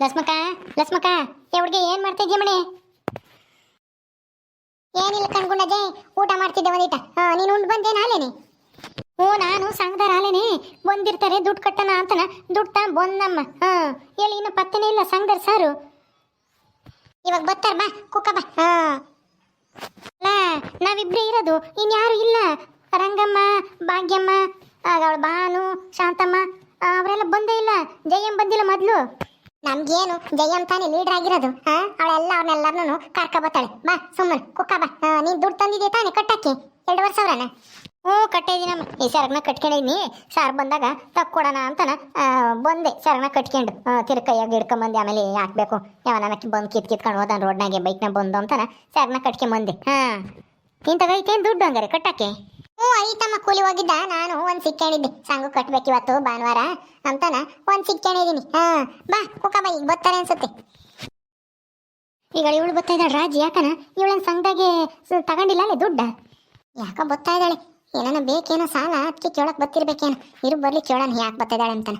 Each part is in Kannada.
ಲಸ್ಮಕ ಲಸ್ಮಕ ಹುಡುಗಿ, ಏನ್ ಮಾಡ್ತಾ ಮಣಿ? ಏನಿಲ್ಲ ಕಣ್ಗುಂಡಜೆ ಊಟ ಮಾಡ್ತಿದ್ದೆ ಒಂದಿಟ. ನೀನು ಉಂಡು ಬಂದೇನ ಅಲ್ಲೇನಿ ಓ ನಾನು ಸಂಘದಾರ ಅಲ್ಲೇನಿ ಬಂದಿರ್ತಾರೆ, ದುಡ್ಡು ಕಟ್ಟಣ ಅಂತನ. ದುಡ್ಡು ತಾ, ಬಂದಮ್ಮ. ಹಾ ಹೇಳಿ ಇನ್ನು ಪತ್ತೆನೇ ಇಲ್ಲ ಸಂಘದಾರ ಸಾರು. ಇವಾಗ ಬರ್ತಾರ ಬಾ, ಕುಕ್ಕ ಬಾ. ಹಾ. ನಾವಿಬ್ರೇ ಇರೋದು ಇನ್ಯಾರು ಇಲ್ಲ. ರಂಗಮ್ಮ, ಭಾಗ್ಯಮ್ಮ ಅವಳು ಭಾನು, ಶಾಂತಮ್ಮ ಅವರೆಲ್ಲ ಬಂದೇ ಇಲ್ಲ. ಜಯಂ ಬಂದಿಲ್ಲ ಮೊದಲು. ನಮ್ಗೇನು ಜಯಂ ತಾನೇ ಲೀಡರ್ ಆಗಿರೋದು ಅವಳೆಲ್ಲ ಅವ್ರನ್ನೆಲ್ಲರನ್ನು ಕರ್ಕ ಬತ್ತಾಳೆ ಬಾ, ಸುಮ್ಮನೆ ಕುಕ್ಕ ಬಾ. ನೀನು ದುಡ್ಡು ತಂದಿದ್ದೆ ತಾನೇ ಕಟ್ಟಕ್ಕೆ? ಎರಡುವರೆ ಸಾವಿರನ ಓ ಕಟ್ಟಿದ್ದೀನಮ್ಮ ಈ ಸರಗನ ಕಟ್ಕೊಂಡಿದ್ದೀನಿ ಸಾರ್ ಬಂದಾಗ ತಕ್ಕೊಡೋಣ ಅಂತನ ಬಂದೆ. ಸರಗನ ಕಟ್ಕೊಂಡು ತಿರ್ಗ ಕೈಯಾಗ ಹಿಡ್ಕೊಂಬಂದೆ, ಆಮೇಲೆ ಹಾಕ್ಬೇಕು. ಯಾವನಕ್ಕೆ ಬಂದು ಕಿತ್ ಕಿತ್ಕೊಂಡು ಹೋದ ರೋಡ್ನಾಗೆ ಬೈಕ್ನ ಬಂದು ಅಂತನ, ಸರಗನ ಕಟ್ಕೊಂಬಂದೆ. ಹಾಂ. ಇಂಥದೈತೇನು ದುಡ್ಡು ಹಂಗಾರೆ ಕಟ್ಟಕ್ಕೆ? ಹ್ಞೂ, ಐತಮ್ಮ, ಕೂಲಿ ಹೋಗಿದ್ದ. ನಾನು ಒಂದು ಸಿಕ್ಕೊಂಡಿದ್ದೆ ಸಂಗು ಕಟ್ಬೇಕು ಇವತ್ತು, ಭಾನುವಾರ. ಅಂತಾನ, ಒಂದು ಸಿಕ್ಕೊಂಡಿದ್ದೀನಿ ಹಾ, ಬಾ, ಕುಕ್ಕ ಬಾ, ಈಗ ಬರ್ತಾರೆ ಅನ್ಸುತ್ತೆ. ಈಗ ಇವಳು ಬರ್ತಾ ಇದ್ದಾಳೆ, ರಾಜ್, ಯಾಕನ? ಇವಳನ್ನ ಸಂಘದಾಗೆ ತಗೊಂಡಿಲ್ಲ ಅಲ್ಲೇ ದುಡ್ಡ? ಯಾಕೋ ಬರ್ತಾ ಇದ್ದಾಳೆ. ಏನಾನ ಬೇಕೇನೋ ಸಾಲ, ಅದಕ್ಕೆ ಕೇಳಕ್ ಬರ್ತಿರ್ಬೇಕೇನೋ. ಇರು, ಬರ್ಲಿ, ಕೇಳೋಣ, ಯಾಕೆ ಬರ್ತಾ ಇದ್ದಾಳೆ ಅಂತಾನ.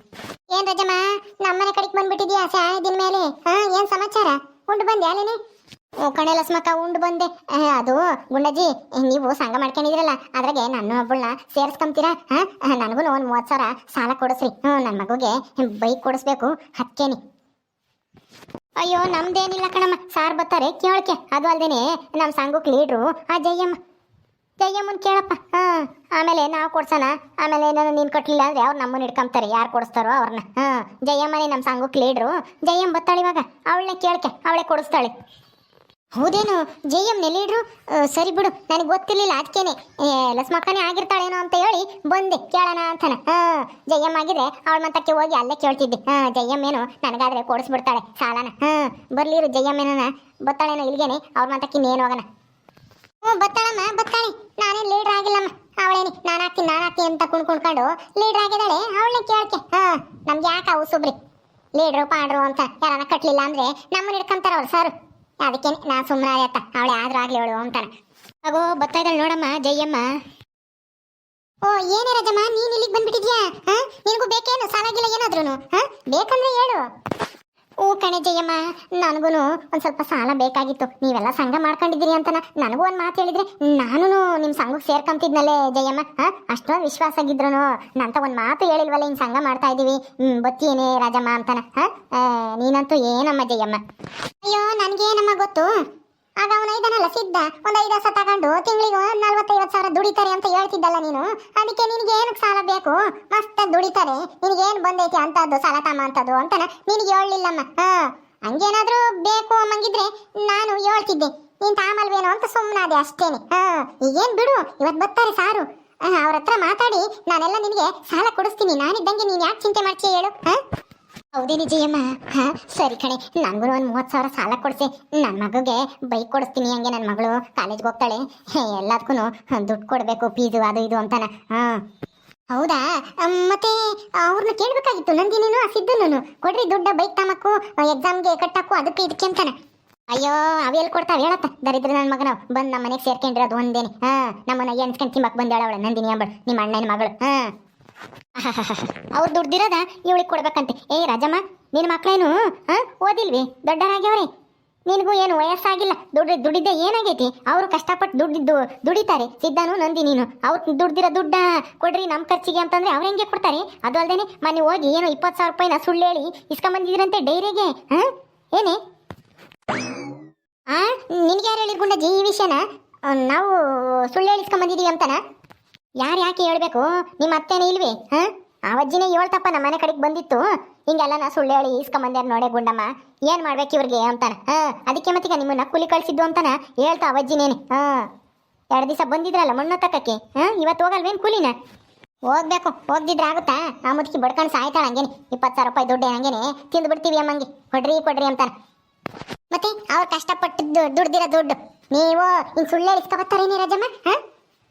ಏನ್ ರಜಮ್ಮ, ನಮ್ಮನೆ ಕಡೆಗೆ ಬಂದ್ಬಿಟ್ಟಿದ್ಯಾ ಸಾಯದಿನ ಮೇಲೆ? ಹಾ, ಏನ್ ಸಮಾಚಾರ? ಉಂಡು ಓ ಕಣೆ ಲಸ್ಮಕ್ಕ ಉಂಡು ಬಂದೆ. ಅದು, ಗುಂಡಜ್ಜಿ ನೀವು ಸಂಘ ಮಾಡ್ಕೊಂಡಿದ್ರಲ್ಲ, ಅದ್ರಾಗೆ ನನ್ನ ಒಬ್ಬಳನ್ನ ಸೇರಿಸ್ಕೊಂತೀರಾ ಹಾ? ನನಗೂ ಒಂದು ಮೂವತ್ತು ಸಾವಿರ ಸಾಲ ಕೊಡಿಸ್ರಿ. ಹ್ಞೂ ನನ್ನ ಮಗುಗೆ ಬೈಕ್ ಕೊಡಿಸ್ಬೇಕು ಹತ್ತೇನಿ ಅಯ್ಯೋ, ನಮ್ದೇನಿಲ್ಲ ಕಣಮ್ಮ, ಸಾರ್ ಬರ್ತಾರೆ ಕೇಳಕ್ಕೆ ಅದು ಅಲ್ದೇನೆ ನಮ್ಮ ಸಂಘಕ್ಕೆ ಲೀಡ್ರು, ಆ ಜಯಮ್ಮ. ಜಯ್ಯಮ್ಮನ್ ಕೇಳಪ್ಪ, ಹಾ, ಆಮೇಲೆ ನಾವು ಕೊಡ್ಸೋಣ. ಆಮೇಲೆ ಏನಾದ್ರು ನೀನು ಕೊಟ್ಲಿಲ್ಲ ಅಂದ್ರೆ ಅವ್ರು ನಮ್ಮನ್ನ ಹಿಡ್ಕೊಂತಾರೆ ಯಾರು ಕೊಡಿಸ್ತಾರೋ ಅವ್ರನ್ನ ಹಾ, ಜಯಮ್ಮನೇ ನಮ್ಮ ಸಂಘಕ್ಕೆ ಲೀಡ್ರು. ಜಯಮ್ಮ ಬರ್ತಾಳೆ ಇವಾಗ, ಅವಳನ್ನೇ ಕೇಳಕ್ಕೆ ಅವಳೇ ಕೊಡಿಸ್ತಾಳೆ. ಹೌದೇನು? ಜೆ ಎಂ ಆ, ಸರಿ ಬಿಡು ನನಗೆ ಗೊತ್ತಿರಲಿಲ್ಲ ಅದಕ್ಕೇನೆ ಲಸ್ಮಕ್ಕನೇ ಆಗಿರ್ತಾಳೇನೋ ಅಂತ ಹೇಳಿ ಬಂದೆ ಕೇಳೋಣ ಅಂತಾನೆ. ಹಾ ಜಯಮ್ಮ ಆಗಿದ್ರೆ ಅವಳ ಮತಕ್ಕೆ ಹೋಗಿ ಅಲ್ಲೇ ಕೇಳ್ತಿದ್ದೆ. ಹಾ ಜಯಮ್ಮ ಏನು ನನಗಾದ್ರೆ ಕೊಡಿಸ್ಬಿಡ್ತಾಳೆ ಸಾಲನ. ಹಾ ಬರ್ಲಿರು ಏನನ? ಬತ್ತಾಳೇನೋ ಇಲ್ಗೇನೆ ಅವ್ರ ಮತಕ್ಕೆ ಇನ್ನೇನು ಹೋಗೋಣ? ಹ್ಞೂ ಬತ್ತಾಳಮ್ಮ ಬತ್ತಾಳೆ ನಾನೇನು ಲೀಡ್ರ್ ಆಗಿಲ್ಲಮ್ಮ. ಅವಳೇನಿ ನಾನು ಹಾಕ್ತೀನಿ ನಾನು ಹಾಕ್ತೀನಿ ಅಂತ ಕುಣ್ ಕುಣ್ಕೊಂಡು ಲೀಡ್ರ್ ಆಗಿದ್ದಾಳೆ ಅವಳನ್ನೇ ಕೇಳ್ಕೆ. ಹಾಂ ನಮ್ಗೆ ಯಾಕೆ ಅವು ಸುಬ್ರಿ ಲೀಡ್ರು ಪಾಡ್ರು ಅಂತ ಯಾರನ್ನ ಕಟ್ಲಿಲ್ಲ ಅಂದ್ರೆ ನಮ್ಮನ್ನ ಹಿಡ್ಕೊಂತಾರ ಅವ್ರು ಸರ್. ಅದಕ್ಕೆ ನಾನು ಸುಮ್ಮನೆ ಅತ್ತ. ಅವಳೆ ಆದ್ರೂ ಆಗ್ಲಿ ಅವಳು ಅಂತಾನೆ ಅಗೋ, ಬರ್ತಾ ಇದ್ದಾಳೆ ನೋಡಮ್ಮ, ಜಯಮ್ಮ. ಓ, ಏನೇ ರಜಮ್ಮ, ನೀನ್ ಇಲ್ಲಿಗೆ ಬಂದ್ಬಿಟ್ಟಿದ್ಯಾ? ನಿನಗೂ ಬೇಕೇನು? ಸಾಲಾಗಿಲ್ಲ ಏನಾದ್ರೂ ಬೇಕಂದ್ರೆ ಹೇಳು. ಓ ಕಣೆ ಜಯಮ್ಮ ನನಗೂ ಒಂದು ಸ್ವಲ್ಪ ಸಾಲ ಬೇಕಾಗಿತ್ತು. ನೀವೆಲ್ಲ ಸಂಘ ಮಾಡ್ಕೊಂಡಿದ್ದೀರಿ ಅಂತ ನನಗೂ ಒಂದು ಮಾತು ಹೇಳಿದ್ರೆ ನಾನು ನಿಮ್ಮ ಸಂಘಕ್ಕೆ ಸೇರ್ಕೊಂತಿದ್ನಲ್ಲೇ ಜಯಮ್ಮ, ಹಾಂ? ಅಷ್ಟೊಂದು ವಿಶ್ವಾಸ ಆಗಿದ್ರು ನಂತ ಒಂದು ಮಾತು ಹೇಳಿಲ್ವಲ್ಲ ಹಿಂಗೆ ಸಂಘ ಮಾಡ್ತಾ ಇದ್ದೀವಿ ಹ್ಞೂ ಬತ್ತೀನಿ ರಾಜಮ್ಮ ಅಂತಾನ, ಹಾಂ? ನೀನಂತೂ ಏನಮ್ಮ ಜಯಮ್ಮ? ಅಯ್ಯೋ, ನನಗೇನಮ್ಮ ಗೊತ್ತು? ಆಗ ಅವನ ಇದನ್ನೆಲ್ಲ ಸಿದ್ಧ. ಒಂದು ಐದು ವರ್ಷ ತಗೊಂಡು ತಿಂಗಳಿಗೆ ನಲ್ವತ್ತೈವತ್ತು ಸಾವಿರ ದುಡಿತಾರೆ ಅಂತ ಹೇಳ್ತಿದ್ದಲ್ಲ ನೀನು. ಅದಕ್ಕೆ ನಿನಗೆ ಏನಕ್ಕೆ ಸಾಲ ಬೇಕು? ಮಸ್ತ್ ದುಡಿತಾರೆ. ನಿನಗೇನು ಬಂದೈತಿ ಅಂತದ್ದು, ಸಾಲ ತಮ್ಮ ಅಂತದ್ದು ಅಂತ ನಿನಗೆ ಹೇಳಲಿಲ್ಲಮ್ಮ. ಹಾ, ಹಂಗೇನಾದ್ರೂ ಬೇಕು ಅಮ್ಮಂಗಿದ್ರೆ ನಾನು ಹೇಳ್ತಿದ್ದೆ. ನೀನ್ ತಾಮಲ್ವೇನು ಅಂತ ಸುಮ್ಮನಾದೆ ಅಷ್ಟೇನೆ. ಹಾ, ಈಗೇನ್ ಬಿಡು ಇವತ್ತು ಬರ್ತಾರೆ ಸಾರು. ಅವ್ರ ಹತ್ರ ಮಾತಾಡಿ, ನಾನೆಲ್ಲ ನಿನಗೆ ಸಾಲ ಕೊಡಿಸ್ತೀನಿ. ನಾನಿದ್ದಂಗೆ ನೀನು ಯಾಕೆ ಚಿಂತೆ ಮಾಡ್ತೀಯ ಹೇಳು? ಹಾ? ಹೌದೇನಿ ಜಯಮ್ಮ ಹಾ, ಸರಿ ಕಣೆ. ನನಗೂ ಒಂದು ಮೂವತ್ತು ಸಾವಿರ ಸಾಲ ಕೊಡಿಸಿ. ನನ್ನ ಮಗುಗೆ ಬೈಕ್ ಕೊಡಿಸ್ತೀನಿ ಹಂಗೆ ನನ್ನ ಮಗಳು ಕಾಲೇಜ್ಗೆ ಹೋಗ್ತಾಳೆ. ಎಲ್ಲದಕ್ಕೂ ದುಡ್ಡು ಕೊಡಬೇಕು, ಫೀಸು ಅದು ಇದು ಅಂತಾನ. ಹಾ. ಹೌದಾ? ಮತ್ತೆ ಅವ್ರನ್ನ ಕೇಳಬೇಕಾಗಿತ್ತು. ನಂದಿನೇನು ಆ ಸಿದ್ಧನು ಕೊಡ್ರಿ ದುಡ್ಡ, ಬೈಕ್ ತಮಕ್ಕು ಎಕ್ಸಾಮ್ಗೆ ಕಟ್ಟಾಕು ಅದಕ್ಕೆ ಇದಕ್ಕೆ ಅಂತಾನೆ. ಅಯ್ಯೋ ಅವೆಲ್ಲಿ ಕೊಡ್ತಾವ ಹೇಳತ್ತ ದರಿದ್ರ ನನ್ನ ಮಗನ ಬಂದು ನಮ್ಮ ಮನೆಗೆ ಸೇರ್ಕೊಂಡಿರೋದು ಒಂದೇನೆ. ಹಾ, ನಮ್ಮನ್ನ ಎಣ್ಸ್ಕೊಂಡು ತಿಂಬಕ್ ಬಂದಾಳ ಅವಳ, ನಂದಿನಿ ಅಂಬಳು ನಿಮ್ಮ ಅಣ್ಣನ ಮಗಳು. ಹಾ. ಅವ್ರು ದುಡ್ದಿರೋದ ಇವಳಿಗೆ ಕೊಡ್ಬೇಕಂತೆ. ಏ, ರಾಜಮ್ಮ ನಿನ್ನ ಮಕ್ಕಳೇನು ಹಾ ಓದಿಲ್ವಿ? ದೊಡ್ಡರಾಗ್ಯವ್ರೆ. ನಿನಗೂ ಏನು ವಯಸ್ಸಾಗಿಲ್ಲ. ದುಡ್ಡು ದುಡಿದ್ದೆ ಏನಾಗೈತಿ? ಅವರು ಕಷ್ಟಪಟ್ಟು ದುಡ್ಡಿದ್ದು ದುಡಿತಾರೆ. ಸಿದ್ಧನು ನಂದಿ ನೀನು. ಅವ್ರು ದುಡ್ದಿರೋ ದುಡ್ಡ ಕೊಡ್ರಿ ನಮ್ಮ ಖರ್ಚಿಗೆ ಅಂತಂದ್ರೆ ಅವ್ರು ಹೆಂಗೆ ಕೊಡ್ತಾರೆ? ಅದು ಅಲ್ಲದೆ ಮೊನ್ನೆ ಹೋಗಿ ಏನು ಇಪ್ಪತ್ತು ಸಾವಿರ ರೂಪಾಯಿನ ಸುಳ್ಳು ಹೇಳಿ ಇಸ್ಕೊಂಬಂದಿದ್ರಂತೆ ಡೈರಿಗೆ ಹಾ ಏನೇ? ಆ ನಿನ್ಗೆ ಯಾರು ಹೇಳಿರ್ ಗುಂಡಜ್ಜಿ ಈ ವಿಷಯನ? ನಾವು ಸುಳ್ಳು ಹೇಳಿಸ್ಕೊಂಬಂದಿದ್ದೀವಿ ಅಂತನ? ಯಾರು ಯಾಕೆ ಹೇಳ್ಬೇಕು? ನಿಮ್ಮ ಅತ್ತೆನೇ ಇಲ್ವಿ? ಹಾ? ಅವಜ್ಜಿನೇ ಹೇಳ್ತಪ್ಪ ನಮ್ಮ ಮನೆ ಕಡೆಗೆ ಬಂದಿತ್ತು. ಹಿಂಗೆಲ್ಲ ನಾ ಸುಳ್ಳು ಹೇಳಿ ಈಸ್ಕೊಂಬಂದ್ಯಾರ ನೋಡೆ ಗುಂಡಮ್ಮ. ಏನ್ ಮಾಡ್ಬೇಕು ಇವ್ರಿಗೆ ಅಂತಾನ? ಹಾ? ಅದಕ್ಕೆ ಮತ್ತೀಗ ನಿಮ್ಮನ್ನ ಕೂಲಿ ಕಳ್ಸಿದ್ದು ಅಂತಾನ? ಹೇಳ್ತಾ ಅವಜ್ಜಿನೇನೆ ಹಾ? ಎರಡು ದಿವಸ ಬಂದಿದ್ರಲ್ಲ ಮಣ್ಣು ತಕ್ಕಕ್ಕೆ? ಹಾ? ಇವತ್ತು ಹೋಗಲ್ವೇನು ಕೂಲಿನ? ಹೋಗ್ಬೇಕು. ಹೋಗ್ದಿದ್ರೆ ಆಗುತ್ತಾ? ಆ ಮುದುಕಿ ಬಡ್ಕೊಂಡು ಸಾಯ್ತಾಳ ಹಂಗೇನೆ. ಇಪ್ಪತ್ತು ಸಾವಿರ ರೂಪಾಯಿ ದುಡ್ಡು ಹಂಗೇನೆ. ತಿಂದು ಬಿಡ್ತೀವಿ ಅಮ್ಮಂಗೆ. ಕೊಡ್ರಿ ಕೊಡ್ರಿ ಅಂತಾನ. ಮತ್ತೆ ಅವ್ರು ಕಷ್ಟಪಟ್ಟು ದುಡ್ದಿರೋ ದುಡ್ಡು. ನೀವು ಹಿಂಗೆ ಸುಳ್ಳು ಹೇಳಿಸ್ಕೊಬತ್ತಾರೇನಿ ರಾಜಮ್ಮ? ಹಾ?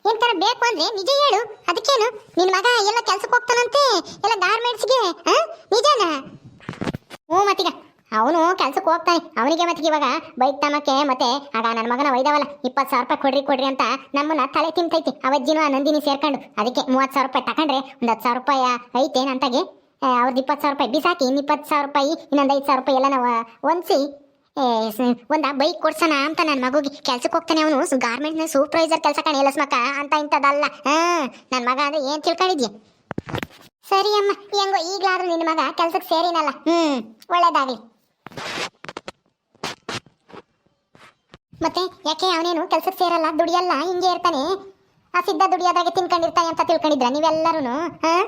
ಏನ್ ತರ ಬೇಕು ಅಂದ್ರೆ ನಿಜ ಹೇಳು. ಅದಕ್ಕೇನು? ನಿನ್ ಮಗ ಎಲ್ಲ ಕೆಲ್ಸಕ್ಕೆ ಹೋಗ್ತಾನಂತೆ? ಎಲ್ಲ ಗಾರ್ಮೆಂಟ್ಸ್ಗೆ ನಿಜನಾ? ಹ್ಞೂ ಮತ್ತೀಗ. ಅವನು ಕೆಲ್ಸಕ್ಕೆ ಹೋಗ್ತಾನೆ. ಅವನಿಗೆ ಮತ್ತೀಗ ಇವಾಗ ಬೈಕ್ ತಮಕ್ಕೆ ಮತ್ತೆ ಆಗ ನನ್ನ ಮಗನ ಒಯ್ದವಲ್ಲ. ಇಪ್ಪತ್ತು ಸಾವಿರ ರೂಪಾಯಿ ಕೊಡ್ರಿ ಕೊಡ್ರಿ ಅಂತ ನಮ್ಮನ್ನ ತಲೆ ತಿಂತೈತಿ. ಅವಜ್ಜಿನೂ ಆ ನಂದಿನಿ ಸೇರ್ಕೊಂಡು. ಅದಕ್ಕೆ ಮೂವತ್ತು ಸಾವಿರ ರೂಪಾಯಿ ತಗೊಂಡ್ರೆ ಒಂದು ಹತ್ತು ಸಾವಿರ ರೂಪಾಯಿ ಐತೆ ನಂತಾಗೆ ಅವ್ರದ್ದು ಇಪ್ಪತ್ತು ಸಾವಿರ ರೂಪಾಯಿ ಬಿಸಾಕಿ, ಇನ್ನು ಇಪ್ಪತ್ತು ಸಾವಿರ ರೂಪಾಯಿ, ಇನ್ನೊಂದು ಐದು ಸಾವಿರ ರೂಪಾಯಿ ಎಲ್ಲ ನಾವು ಹೊಂದಿಸಿ. ಒಂದು ಬೈಕ್ ಕೊಡ್ಸೋಣ ಅಂತ ನನ್ನ ಮಗುಗೆ. ಕೆಲ್ಸಕ್ಕೆ ಹೋಗ್ತಾನೆ ಅವನು. ಗಾರ್ಮೆಂಟ್ನ ಸೂಪರ್ವೈಸರ್ ಕೆಲಸ ಕಾಣಿ. ಅಂತ ಇಂಥದ್ದಲ್ಲ. ಹಾಂ ನನ್ನ ಮಗ ಅಂದ್ರೆ ಏನು ತಿಳ್ಕೊಂಡಿದ್ಯ? ಸರಿ ಅಮ್ಮ. ಹೆಂಗೋ ಈಗಲಾದ್ರೂ ನಿನ್ನ ಮಗ ಕೆಲ್ಸಕ್ಕೆ ಸೇರಿನಲ್ಲ. ಹ್ಮ್, ಒಳ್ಳೇದಾಗಲಿ. ಮತ್ತೆ ಯಾಕೆ ಅವನೇನು ಕೆಲ್ಸಕ್ಕೆ ಸೇರಲ್ಲ? ದುಡಿಯಲ್ಲ? ಹಿಂಗೆ ಇರ್ತಾನೆ? ಆ ಸಿದ್ಧ ದುಡಿಯೋದಾಗೆ ತಿನ್ಕೊಂಡಿರ್ತಾನೆ ಅಂತ ತಿಳ್ಕೊಂಡಿದ್ರ ನೀವೆಲ್ಲರೂ ಹ್ಮ್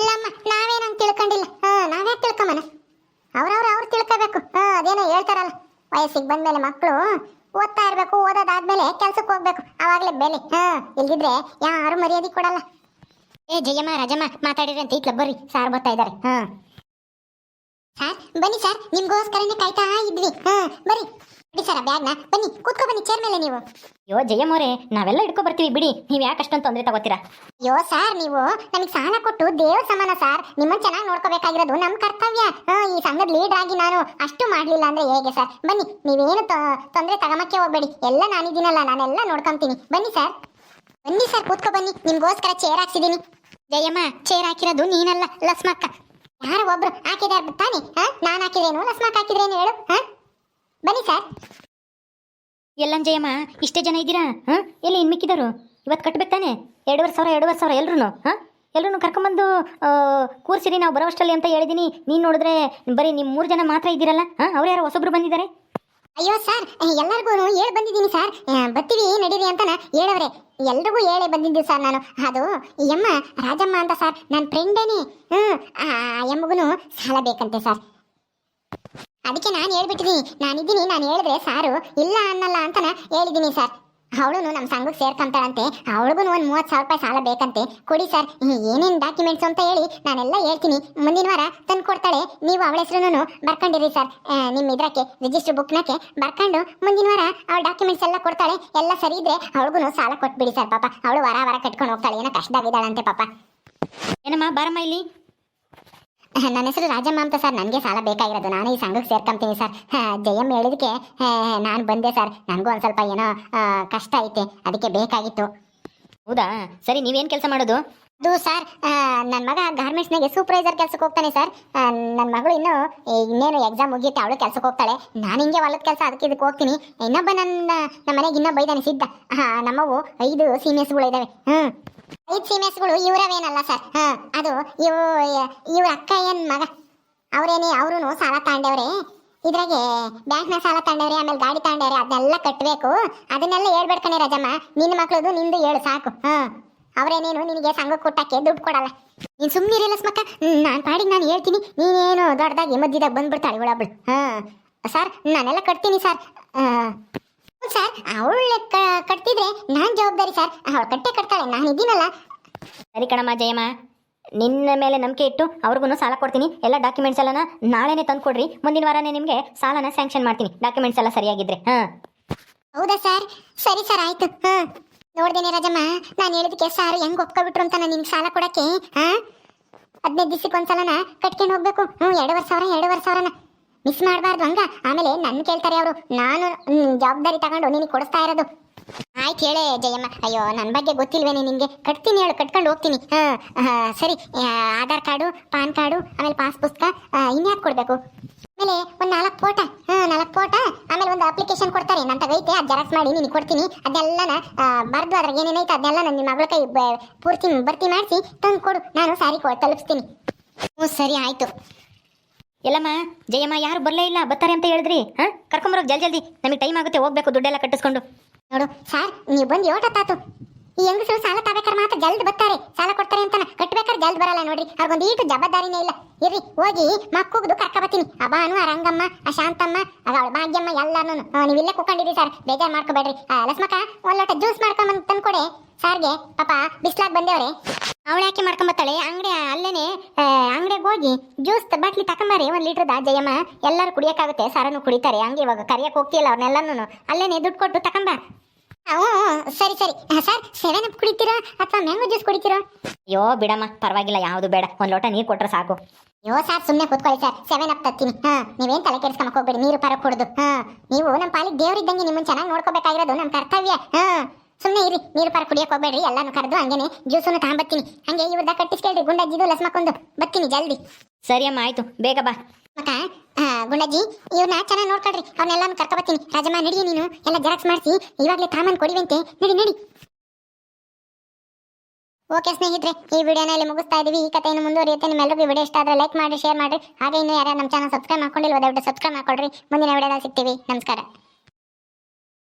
ಇಲ್ಲಮ್ಮ ನಾವೇನು ಹಂಗೆ ತಿಳ್ಕೊಂಡಿಲ್ಲ. ಹ್ಮ್ ನಾವ್ಯಾಕೆ ತಿಳ್ಕೊಂಬನ ಅವ್ರವ್ರು ಅವ್ರು ತಿಳ್ಕೋಬೇಕು. ವಯಸ್ಸಿಗೆ ಬಂದ್ಮೇಲೆ ಮಕ್ಕಳು ಓದ್ತಾ ಇರಬೇಕು, ಓದೋದಾದ್ಮೇಲೆ ಕೆಲ್ಸಕ್ಕೆ ಹೋಗ್ಬೇಕು. ಅವಾಗಲೇ ಬೆಲೆ. ಹಾ, ಇಲ್ದಿದ್ರೆ ಯಾರು ಮರ್ಯಾದೆ ಕೊಡಲ್ಲ. ಏ, ಜಯಮ್ಮ, ರಾಜಮ್ಮ, ಮಾತಾಡಿರಿ ಅಂತ ಇಟ್ಲ ಬರ್ರಿ ಸಾರ್ ಬರ್ತಾ ಇದ್ದಾರೆ ಹಾ. ಸರ್ ಬನ್ನಿ ಸರ್ ನಿಮ್ಗೋಸ್ಕರನೇ ಕಾಯ್ತಾ ಇದ್ವಿ. ಹಾ, ಬರ್ರಿ. ಬಿಡಿ ಸರ್ ಬ್ಯಾಗ್ನ? ಬನ್ನಿ ಕೂತ್ಕೊ ಬನ್ನಿ ಚೇರ್ ಮೇಲೆ ನೀವು. ಅಯ್ಯೋ ಜಯಮೋರೆ ನಾವೆಲ್ಲ ಇಟ್ಕೊ ಬರ್ತೀವಿ ಬಿಡಿ. ನೀವು ಯಾಕೆ ಅಷ್ಟೊಂದು ತೊಂದರೆ ತಗೋತೀರಾ? ಅಯ್ಯೋ ಸರ್ ನೀವು. ನಮಗೆ ಸಾಲ ಕೊಟ್ಟು ದೇವ ಸಮಾನ ಸರ್. ನಿಮ್ಮನ್ನ ಚೆನ್ನಾಗಿ ನೋಡ್ಕೋಬೇಕಾಗಿರೋದು ನಮ್ಮ ಕರ್ತವ್ಯ. ಹಾ, ಈ ಸಂಘದ ಲೀಡರ್ ಆಗಿ ನಾನು ಅಷ್ಟು ಮಾಡಲಿಲ್ಲ ಅಂದ್ರೆ ಹೇಗೆ ಸರ್? ಬನ್ನಿ ನೀವೇನು ತೊಂದ್ರೆ ತಗಮಕ್ಕೆ ಹೋಗ್ಬೇಡಿ. ಎಲ್ಲ ನಾನಿದ್ದೀನಲ್ಲ ನಾನೆಲ್ಲ ನೋಡ್ಕೊಂತೀನಿ. ಬನ್ನಿ ಸರ್. ಬನ್ನಿ ಸರ್ ಕೂತ್ಕೊ ಬನ್ನಿ. ನಿಮ್ಗೋಸ್ಕರ ಚೇರ್ ಹಾಕ್ಸಿದ್ದೀನಿ ಜಯಮ್ಮ ಚೇರ್ ಹಾಕಿರೋದು ನೀನಲ್ಲ ಲಸ್ಮಕ್ಕ. ಯಾರೋ ಒಬ್ರು ಹಾಕಿದಾರ ತಾನೆ? ಹಾ ನಾನು ಹಾಕಿದ್ರೇನು? ಲಸ್ಮಕ್ಕ ಹಾಕಿದ್ರೇನು ಹೇಳು ಹಾ? ಬನ್ನಿ ಸರ್. ಎಲ್ಲಂಜಯಮ್ಮ, ಇಷ್ಟೇ ಜನ ಇದ್ದೀರಾ? ಹಾಂ? ಎಲ್ಲಿ ಇನ್ನು ಮಿಕ್ಕಿದರು ಇವತ್ತು ಕಟ್ಬೇಕು ತಾನೆ? ಎರಡುವರೆ ಸಾವಿರ ಎರಡುವರೆ ಸಾವಿರ ಎಲ್ಲರೂ ಹಾಂ? ಎಲ್ಲರೂ ಕರ್ಕೊಂಬಂದು ಕೂರಿಸಿರಿ, ನಾವು ಬರೋಷ್ಟರಲ್ಲಿ ಅಂತ ಹೇಳಿದ್ದೀನಿ ನೀನು ನೋಡಿದ್ರೆ ಬರೀ ನಿಮ್ಮ ಮೂರು ಜನ ಮಾತ್ರ ಇದ್ದೀರಲ್ಲ, ಹಾಂ? ಅವ್ರು ಯಾರೋ ಹೊಸಬ್ರು ಬಂದಿದ್ದಾರೆ? ಅಯ್ಯೋ ಸರ್ ಎಲ್ಲರಿಗೂ ಹೇಳಿ ಬಂದಿದ್ದೀನಿ ಸರ್. ಬರ್ತೀವಿ ನಡೀರಿ ಅಂತನ ಹೇಳವ್ರೆ. ಎಲ್ರಿಗೂ ಹೇಳಿ ಬಂದಿದ್ದೀನಿ ಸರ್ ನಾನು. ಅದು ಈ ಅಮ್ಮ ರಾಜಮ್ಮ ಅಂತ ಸರ್. ನನ್ನ ಫ್ರೆಂಡೇನೆ ಹ್ಞೂ ಆ ಎಮ್ಮಗೂ ಸಾಲ ಬೇಕಂತೆ ಸರ್. ಅದಕ್ಕೆ ನಾನು ಹೇಳ್ಬಿಟ್ಟಿದ್ದೀನಿ ನಾನಿದ್ದೀನಿ ನಾನು ಹೇಳಿದ್ರೆ ಸಾರು ಇಲ್ಲ ಅನ್ನಲ್ಲ ಅಂತನ ಹೇಳಿದ್ದೀನಿ ಸರ್. ಅವಳು ನಮ್ಮ ಸಂಘಕ್ಕೆ ಸೇರ್ಕೊಂತಾಳಂತೆ. ಅವಳಿಗೂ ಒಂದು ಮೂವತ್ತು ಸಾವಿರ ರೂಪಾಯಿ ಸಾಲ ಬೇಕಂತೆ. ಕೊಡಿ ಸರ್ ಏನೇನು ಡಾಕ್ಯುಮೆಂಟ್ಸ್ ಅಂತ ಹೇಳಿ ನಾನೆಲ್ಲ ಹೇಳ್ತೀನಿ. ಮುಂದಿನ ವಾರ ತಂದು ಕೊಡ್ತಾಳೆ ನೀವು ಅವಳ ಹೆಸರು ಬರ್ಕೊಂಡಿರಿ ಸರ್. ನಿಮ್ಮ ಇದ್ರಕ್ಕೆ ರಿಜಿಸ್ಟರ್ ಬುಕ್ನಕ್ಕೆ ಬರ್ಕೊಂಡು ಮುಂದಿನ ವಾರ ಅವಳ ಡಾಕ್ಯುಮೆಂಟ್ಸ್ ಎಲ್ಲ ಕೊಡ್ತಾಳೆ. ಎಲ್ಲ ಸರಿ ಇದ್ರೆ ಅವಳಿಗೂ ಸಾಲ ಕೊಟ್ಬಿಡಿ ಸರ್ ಪಾಪ. ಅವಳು ವಾರ ವಾರ ಕಟ್ಕೊಂಡು ಹೋಗ್ತಾಳೆ. ಏನೋ ಕಷ್ಟ ಆಗಿದ್ದಾಳಂತೆ ಪಾಪ. ಏನಮ್ಮ, ಬಾರಮ್ಮ ಇಲ್ಲಿ? ನನ್ನ ಹೆಸರು ರಾಜಮ್ಮ ಅಂತ ಸರ್. ನನಗೆ ಸಾಲ ಬೇಕಾಗಿರೋದು. ನಾನು ಈ ಸಂಘಕ್ಕೆ ಸೇರ್ಕೊಂತೀನಿ ಸರ್. ಹಾ, ಜಯಮ್ಮ ಹೇಳಿದಕ್ಕೆ ನಾನು ಬಂದೆ ಸರ್. ನನಗೂ ಒಂದು ಸ್ವಲ್ಪ ಏನೋ ಕಷ್ಟ ಐತೆ. ಅದಕ್ಕೆ ಬೇಕಾಗಿತ್ತು. ಹೌದಾ? ಸರಿ ನೀವೇನು ಕೆಲಸ ಮಾಡೋದು? ಅದು ಸರ್ ನನ್ನ ಮಗ ಗಾರ್ಮೆಂಟ್ಸ್ನಾಗೆ ಸೂಪರ್ವೈಸರ್ ಕೆಲಸಕ್ಕೆ ಹೋಗ್ತಾನೆ ಸರ್. ನನ್ನ ಮಗಳು ಇನ್ನು ಇನ್ನೇನು ಎಕ್ಸಾಮ್ ಮುಗಿಯುತ್ತೆ ಅವಳು ಕೆಲಸಕ್ಕೆ ಹೋಗ್ತಾಳೆ. ನಾನು ಹಿಂಗೆ ಹೊಲದ ಕೆಲಸ ಅದಕ್ಕೆ ಇದಕ್ಕೆ ಹೋಗ್ತೀನಿ. ಇನ್ನೊಬ್ಬ ನನ್ನ ನಮ್ಮ ಮನೆಗೆ ಇನ್ನೊಬ್ಬ ಇದ್ದಾನೆ ಸಿದ್ಧ. ಹಾಂ ನಮ್ಮವು ಐದು ಸೀನಿಯರ್ಸ್ಗಳು ಇದ್ದಾವೆ ಹ್ಞೂ ಐದು ಸೀಮೆಸ್ಗಳು ಇವರವೇನಲ್ಲ ಸರ್ ಹಾಂ, ಅದು ಇವು ಇವ್ರ ಅಕ್ಕ ಏನು ಮಗ? ಅವರೇನೇ ಅವರು ಸಾಲ ತಗೊಂಡವ್ರೆ ಇದ್ರಾಗೆ ಬ್ಯಾಂಕ್ನ ಸಾಲ ತಾಂಡವ್ರೆ ಆಮೇಲೆ ಗಾಡಿ ತಾಂಡವ್ರೆ ಅದನ್ನೆಲ್ಲ ಕಟ್ಟಬೇಕು ಅದನ್ನೆಲ್ಲ ಹೇಳ್ಬೇಡ್ಕಣೆ ರಜಮ್ಮ. ನಿನ್ನ ಮಕ್ಳದು ನಿಂದು ಹೇಳು ಸಾಕು. ಹಾಂ, ಅವರೇನೇನು ನಿನಗೆ ಸಂಘ ಕೊಟ್ಟಕ್ಕೆ ದುಡ್ಡು ಕೊಡಲ್ಲ. ನೀನು ಸುಮ್ಮನಿರಲ್ಲ ಸ್ಮಕ್ಕ. ನಾನು ಪಾಡಿಗೆ ನಾನು ಹೇಳ್ತೀನಿ. ನೀನೇನು ದೊಡ್ಡದಾಗಿ ಮಧ್ಯದಾಗ ಬಂದ್ಬಿಡ್ತಾಳೆ ಇವಳೊಬ್ಳು ಹಾಂ ಸರ್ ನಾನೆಲ್ಲ ಕಟ್ತೀನಿ ಸರ್ ಅವಳ ಕಟ್ತಿದ್ರೆ ನಾನು ಜವಾಬ್ದಾರಿ ಸರ್ ಅವಳು ಕಟ್ಟೆ ಕಟ್ತಾಳೆ ನಾನು ಇದ್ದೀನಲ್ಲ. ಸರಿ ಕಣಮ್ಮ ಜಯಮ್ಮ. ನಿನ್ನ ಮೇಲೆ ನಂಬಿಕೆ ಇಟ್ಟು ಅವ್ರಿಗೂ ಸಾಲ ಕೊಡ್ತೀನಿ. ಎಲ್ಲ ಡಾಕ್ಯುಮೆಂಟ್ಸ್ ಎಲ್ಲನ ನಾಳೆನೇ ತಂದು ಕೊಡ್ರಿ. ಮುಂದಿನ ವಾರನೇ ನಿಮಗೆ ಸಾಲನ ಸ್ಯಾಂಕ್ಷನ್ ಮಾಡ್ತೀನಿ. ಡಾಕ್ಯುಮೆಂಟ್ಸ್ ಎಲ್ಲ ಸರಿಯಾಗಿದ್ರೆ. ಹಾಂ. ಹೌದಾ ಸರ್ ಸರಿ ಸರ್ ಆಯ್ತು. ಹಾ. ನೋಡ್ದೇನೆ ರಾಜಮ್ಮ ನಾನು ಹೇಳಿದಕ್ಕೆ ಸರ್ ಹೆಂಗ್ ಒಪ್ಕೊಬಿಟ್ರು ಅಂತ ನಾನು ನಿಮ್ಗೆ ಸಾಲ ಕೊಡಕ್ಕೆ ಹಾ? ಹದಿನೈದು ದಿವಸಕ್ಕೆ ಒಂದ್ಸಲನ ಕಟ್ಕೊಂಡು ಹೋಗ್ಬೇಕು. ಹ್ಞೂ ಎರಡುವರೆ ಸಾವಿರ ಎರಡುವರೆ ಸಾವಿರನ. ಮಿಸ್ ಮಾಡಬಾರ್ದು ಹಂಗ? ಆಮೇಲೆ ನನ್ ಕೇಳ್ತಾರೆ ಅವರು. ನಾನು ಜವಾಬ್ದಾರಿ ತಗೊಂಡು ನಿನಗೆ ಕೊಡಿಸ್ತಾ ಇರೋದು. ಆಯ್ತು ಹೇಳೇ ಜಯಮ್ಮ. ಅಯ್ಯೋ ನನ್ನ ಬಗ್ಗೆ ಗೊತ್ತಿಲ್ವೇನೆ ನಿಮಗೆ ಕಟ್ತೀನಿ ಹೇಳು, ಕಟ್ಕೊಂಡು ಹೋಗ್ತೀನಿ. ಹಾಂ ಸರಿ. ಆಧಾರ್ ಕಾರ್ಡು, ಪಾನ್ ಕಾರ್ಡು, ಆಮೇಲೆ ಪಾಸ್ ಪುಸ್ತಕ ಇನ್ಯಾಕೆ ಕೊಡಬೇಕು? ಆಮೇಲೆ ಒಂದು ನಾಲ್ಕು ಫೋಟ. ಹಾಂ, ನಾಲ್ಕು ಫೋಟ. ಆಮೇಲೆ ಒಂದು ಅಪ್ಲಿಕೇಶನ್ ಕೊಡ್ತಾರೆ. ನನ್ನ ತಗೈತೆ ಅದು ಜೆರಾಕ್ಸ್ ಮಾಡಿ ನಿನಗೆ ಕೊಡ್ತೀನಿ. ಅದೆಲ್ಲನ ಬರೆದು ಅದ್ರಾಗ ಏನೇನೈತೆ ಅದನ್ನೆಲ್ಲ ನಿಮ್ಮ ಮಗಳ ಕೈ ಪೂರ್ತಿ, ಭರ್ತಿ ಮಾಡಿಸಿ ತಂದು ಕೊಡು. ನಾನು ಸಾರಿ ಕೊ, ತಲುಪಿಸ್ತೀನಿ. ಹ್ಞೂ ಸರಿ, ಆಯಿತು. ಎಲ್ಲಮ್ಮ, ಜಯಮ್ಮ, ಯಾರು ಬರಲೇ ಇಲ್ಲ, ಬರ್ತಾರೆ ಅಂತ ಹೇಳಿದ್ರಿ, ಹಾಂ? ಕರ್ಕೊಂಬರೋಕೆ ಜಲ್ದಿ ಜಲ್ದಿ. ನಮಗೆ ಟೈಮ್ ಆಗುತ್ತೆ, ಹೋಗ್ಬೇಕು, ದುಡ್ಡೆಲ್ಲ ಕಟ್ಟಿಸ್ಕೊಂಡು. ನೋಡು ಸರ್ ನೀವು ಬಂದು ಯೋಟತ್ತಾತು ಈ ಹೆಂಗಸರು ಸಾಲ ತಗೋಬೇಕಾರೆ ಮಾತ್ರ ಜಲ್ದ್ ಬರ್ತಾರೆ. ಸಾಲ ಕೊಡ್ತಾರೆ ಅಂತ ಕಟ್ಬೇಕಾದ್ರೆ ಜಲ್ದ್ ಬರಲ್ಲ ನೋಡ್ರಿ. ಅವ್ರಿಗೊಂದು ಈಟು ಜವಾಬ್ದಾರಿನೇ ಇಲ್ಲ. ಇರ್ರಿ, ಹೋಗಿ ಮಕ್ಕುಗ್ದು ಕರ್ಕ ಬರ್ತೀನಿ. ಆ ಆ ರಂಗಮ್ಮ, ಆ ಶಾಂತಮ್ಮ ಆಗ ಅವಳ ಭಾಗ್ಯಮ್ಮ ಎಲ್ಲಾನು ನೀವಿಲ್ಲೇ ಕುತ್ಕೊಂಡಿರಿ ಸರ್ ಬೇಜಾರು ಮಾಡ್ಕೋಬೇಡ್ರಿ. ಆ, ಲಸ್ಮಕ್ಕ, ಒಂದ್ ಲೋಟ ಜ್ಯೂಸ್ ಮಾಡ್ಕೊಂಬಂದು ತಂದ್ಕೊಡೆ. ಸಾರ್ಗೆ, ಪಾಪ, ಬಿಸ್ಲಾಗ್ ಬಂದೇವ್ರೆ. ಅವಳು ಯಾಕೆ ಮಾಡ್ಕೊಂಬತ್ತಾಳೆ? ಅಂಗಡಿ ಅಲ್ಲೇನೆ ಅಂಗಡಿಗೆ ಹೋಗಿ ಜ್ಯೂಸ್ ಬಾಟ್ಲಿ ತಕೊಂಬಾರಿ ಒಂದು ದಾ ಜಯಮ್ಮ ಎಲ್ಲರೂ ಕುಡಿಯೋಕ್ಕಾಗುತ್ತೆ ಸಾರನು ಕುಡಿತಾರೆ ಹಂಗೆ ಇವಾಗ ಕರಿಯಕ್ಕೆ ಹೋಗ್ತಿಲ್ಲ ಅವ್ರನ್ನೆಲ್ಲನೂ ಅಲ್ಲೇನೆ ದುಡ್ಡು ಕೊಟ್ಟು ತಕೊಂಬ. ಓ ಸರಿ ಸರಿ. ಸರ್ ಸೆವೆನ್ ಅಪ್ ಕುಡಿತೀರಾ ಅಥವಾ ಮ್ಯಾಂಗೋ ಜ್ಯೂಸ್ ಕುಡಿತೀರಾ? ಅಯ್ಯೋ ಬಿಡಮ್ಮ ಪರವಾಗಿಲ್ಲ ಯಾವುದು ಬೇಡ. ಒಂದು ಲೋಟ ನೀರು ಕೊಟ್ಟರೆ ಸಾಕು. ಅಯ್ಯೋ ಸರ್ ಸುಮ್ಮನೆ ಕೂತ್ಕೊಳ್ಳಿ ಸರ್. Seven up ತತ್ತೀನಿ. ಹಾ ನೀವೇನು ತಲೆ ಕೆಡಿಸ್ಕೊಂಬಕ್ ಹೋಗ್ಬೇಡಿ ನೀರು ಪರ ಕುಡ್ದು. ಹಾ ನೀವು ನಮ್ಮ ಪಾಲಿಗೆ ದೇವರಿದ್ದಂಗೆ ನಿಮ್ಮನ್ನ ಚೆನ್ನಾಗಿ ನೋಡ್ಕೋಬೇಕಾಗಿರೋದು ನಮ್ಮ ಕರ್ತವ್ಯ. ಹಾ. ಸುಮ್ಮನೆ ಇರಿ ನೀರು ಪಾರ ಕುಡಿಯಕ್ಕೆ ಹೋಗ್ಬೇಡ್ರಿ ಎಲ್ಲಾನು ಕರೆದು ಹಂಗೇನೆ ಜ್ಯೂಸನ್ನು ತಗೊಂಬತ್ತೀನಿ ಹಂಗೆ ಇವ್ರದ ಕಟ್ಟಿಸ್ಕೇಳ್ರಿ ಗುಂಡಜ್ಜಿದು ಲಸ್ಮಕ್ಕೊಂದು. ಬತ್ತೀನಿ ಜಲ್ದಿ. ಸರಿ ಅಮ್ಮ ಆಯ್ತು. ಬೇಗ ಬಾ. ಆ, ಗುಂಡಜ್ಜಿ ಇವ್ರನ್ನ ಚೆನ್ನಾಗಿ ನೋಡ್ಕೊಳ್ರಿ ಅವ್ರನ್ನೆಲ್ಲಾನು ಕರ್ಕೊಬತ್ತೀನಿ ರಾಜಮ್ಮ ನಡಿ ನೀನು? ಎಲ್ಲ ಜೆರಾಕ್ಸ್ ಮಾಡಿಸಿ ಇವಾಗಲೇ ತಾಮನ್ ಕೊಡಿವಂತೆ. ನಡಿ ನಡಿ. ಓಕೆ ಸ್ನೇಹಿತರೆ ಈ ವಿಡಿಯೋನ ಇಲ್ಲಿ ಮುಗಿಸ್ತಾ ಇದೀವಿ. ಈ ಕಥೆಯನ್ನು ಮುಂದುವರಿಯುತ್ತೆ. ನಿಮ್ಮೆಲ್ಲರಿಗೂ ವಿಡಿಯೋ ಇಷ್ಟ ಆದರೆ ಲೈಕ್ ಮಾಡಿ ಶೇರ್ ಮಾಡಿ. ಹಾಗೆ ಇನ್ನೂ ಯಾರ್ಯಾರು ನಮ್ಮ ಚಾನಲ್ ಸಬ್ಸ್ಕ್ರೈಬ್ ಮಾಡ್ಕೊಂಡಿಲ್ಲ ದಯವಿಟ್ಟು ಸಬ್ಸ್ಕ್ರೈಬ್ ಮಾಡ್ಕೊಳ್ರಿ. ಮುಂದಿನ ವಿಡಿಯೋದಲ್ಲಿ ಸಿಗ್ತೀವಿ. ನಮಸ್ಕಾರ.